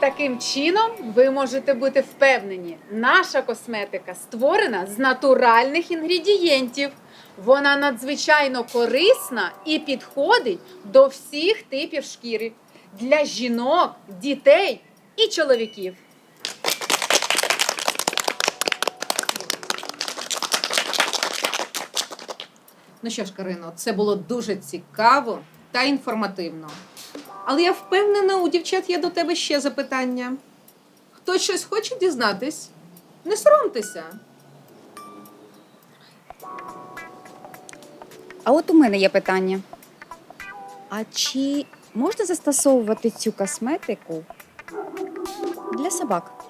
Таким чином, ви можете бути впевнені, наша косметика створена з натуральних інгредієнтів. Вона надзвичайно корисна і підходить до всіх типів шкіри для жінок, дітей і чоловіків. Ну що ж, Карино, це було дуже цікаво та інформативно. Але я впевнена, у дівчат є до тебе ще запитання. Хтось щось хоче дізнатись? Не соромтеся. А от у мене є питання. А чи можна застосовувати цю косметику для собак?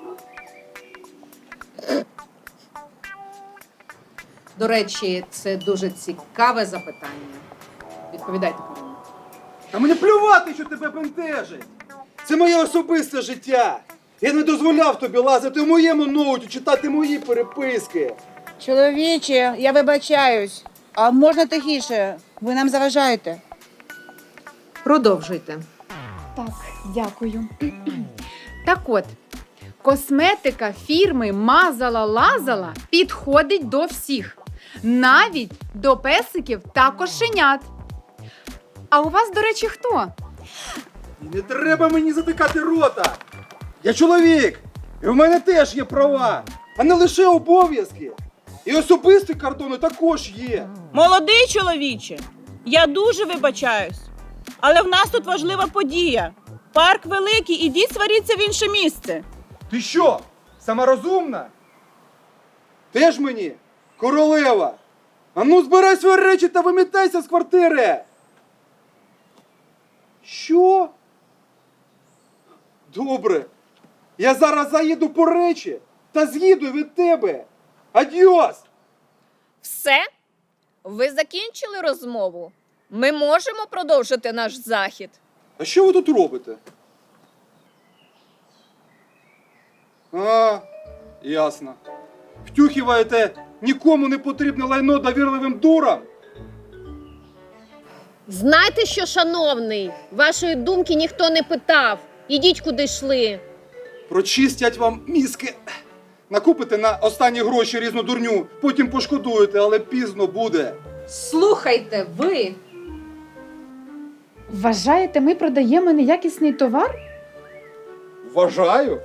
До речі, це дуже цікаве запитання. Відповідайте, Карино. А мені плювати, що тебе бентежить. Це моє особисте життя. Я не дозволяв тобі лазити в моєму ноуті, читати мої переписки. Чоловіче, я вибачаюсь. А можна тихіше? Ви нам заважаєте. Продовжуйте. Так, дякую. Так от, косметика фірми Мазала Лазала підходить до всіх, навіть до песиків та кошенят. А у вас, до речі, хто? І не треба мені затикати рота. Я чоловік, і в мене теж є права, а не лише обов'язки. І особисті кордони також є. Молодий чоловіче, я дуже вибачаюсь. Але в нас тут важлива подія. Парк великий, ідіть сваріться в інше місце. Ти що? Сама розумна? Теж мені, королева. А ну збирай свої речі та вимітайся з квартири. Що? Добре. Я зараз заїду по речі та з'їду від тебе. Адіос! Все? Ви закінчили розмову? Ми можемо продовжити наш захід. А що ви тут робите? А, ясно. Втюхіваєте нікому не потрібне лайно довірливим дурам? Знайте що, шановний, вашої думки ніхто не питав. Ідіть куди йшли. Прочистять вам мізки. Накупите на останні гроші різну дурню, потім пошкодуєте, але пізно буде. Слухайте, ви. Вважаєте, ми продаємо неякісний товар? Вважаю.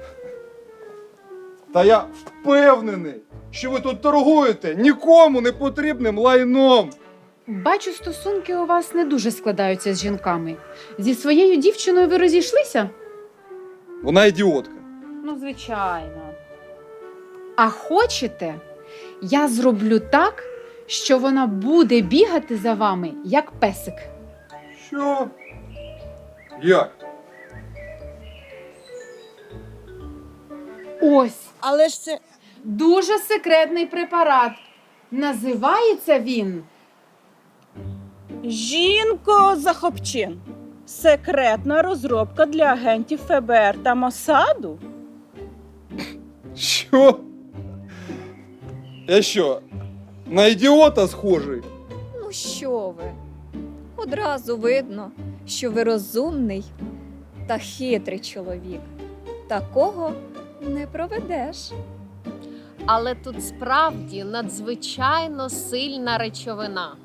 Та я впевнений, що ви тут торгуєте нікому не потрібним лайном. Бачу, стосунки у вас не дуже складаються з жінками. Зі своєю дівчиною ви розійшлися? Вона ідіотка. Ну, звичайно. А хочете, я зроблю так, що вона буде бігати за вами, як песик. Що? Як? Ось Але ж це. дуже секретний препарат. Називається він Жінко Захопчин. Секретна розробка для агентів ФБР та Мосаду. Що? Я що? На ідіота схожий? Ну що ви? Одразу видно, що ви розумний та хитрий чоловік. Такого не проведеш. Але тут справді надзвичайно сильна речовина.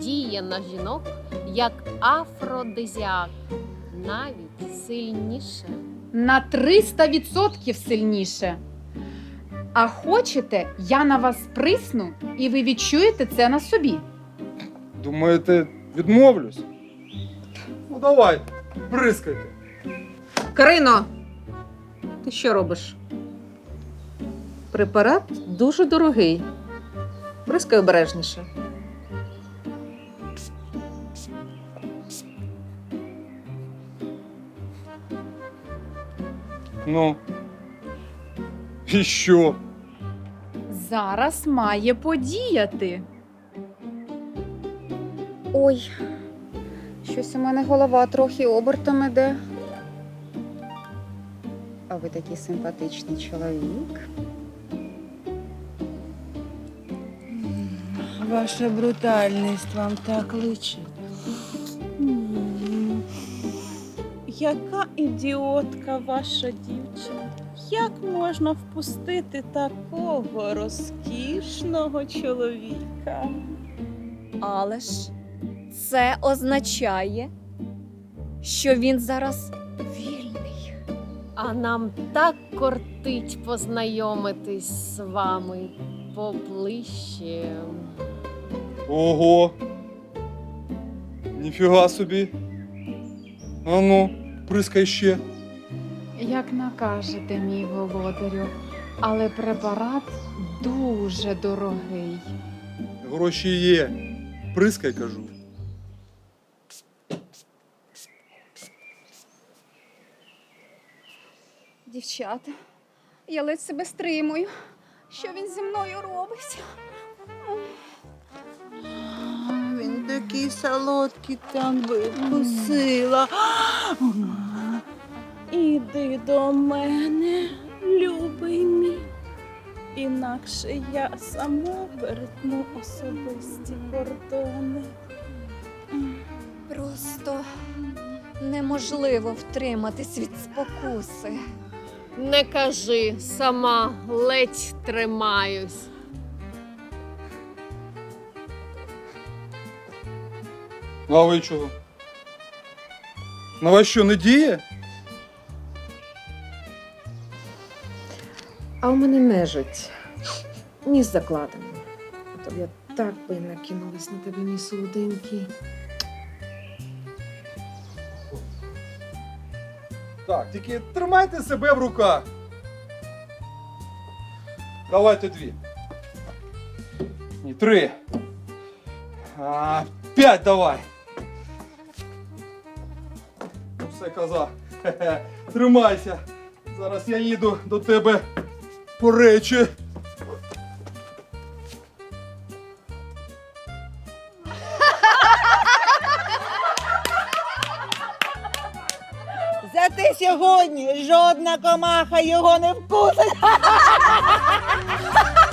Діє на жінок як афродизіак, навіть сильніше. на 300% сильніше. А хочете, я на вас присну, і ви відчуєте це на собі. Думаєте, відмовлюсь? Ну давай, бризкайте. Карино, ти що робиш? Препарат дуже дорогий. Бризкай обережніше. Ну. І що? Зараз має подіяти. Ой, щось у мене голова трохи обертом іде. А ви такий симпатичний чоловік. Ваша брутальність вам так личить. Яка ідіотка ваша дівчина? Як можна впустити такого розкішного чоловіка? Але ж це означає, що він зараз вільний. А нам так кортить познайомитись з вами поближче. Ого. Ніфіга собі. Ану, прискай ще. Як накажете, мій володарю, але препарат дуже дорогий. Гроші є. Прискай, кажу. Дівчата, я ледь себе стримую. Що він зі мною робить? Такий солодкий там випустила. Іди до мене, любий мій. Інакше я сама перетну особисті кордони. Просто неможливо втриматись від спокуси. Не кажи, сама ледь тримаюсь. А ви чого? На вас що, не діє? А у мене нежить. Ніс закладений. А то б я так би накинулась на тебе, мій солоденький. Так, тільки тримайте себе в руках. Давайте дві. Ні, три. А, п'ять давай. Все, коза. Тримайся. Зараз я їду до тебе по речі. Зате сьогодні жодна комаха його не вкусить.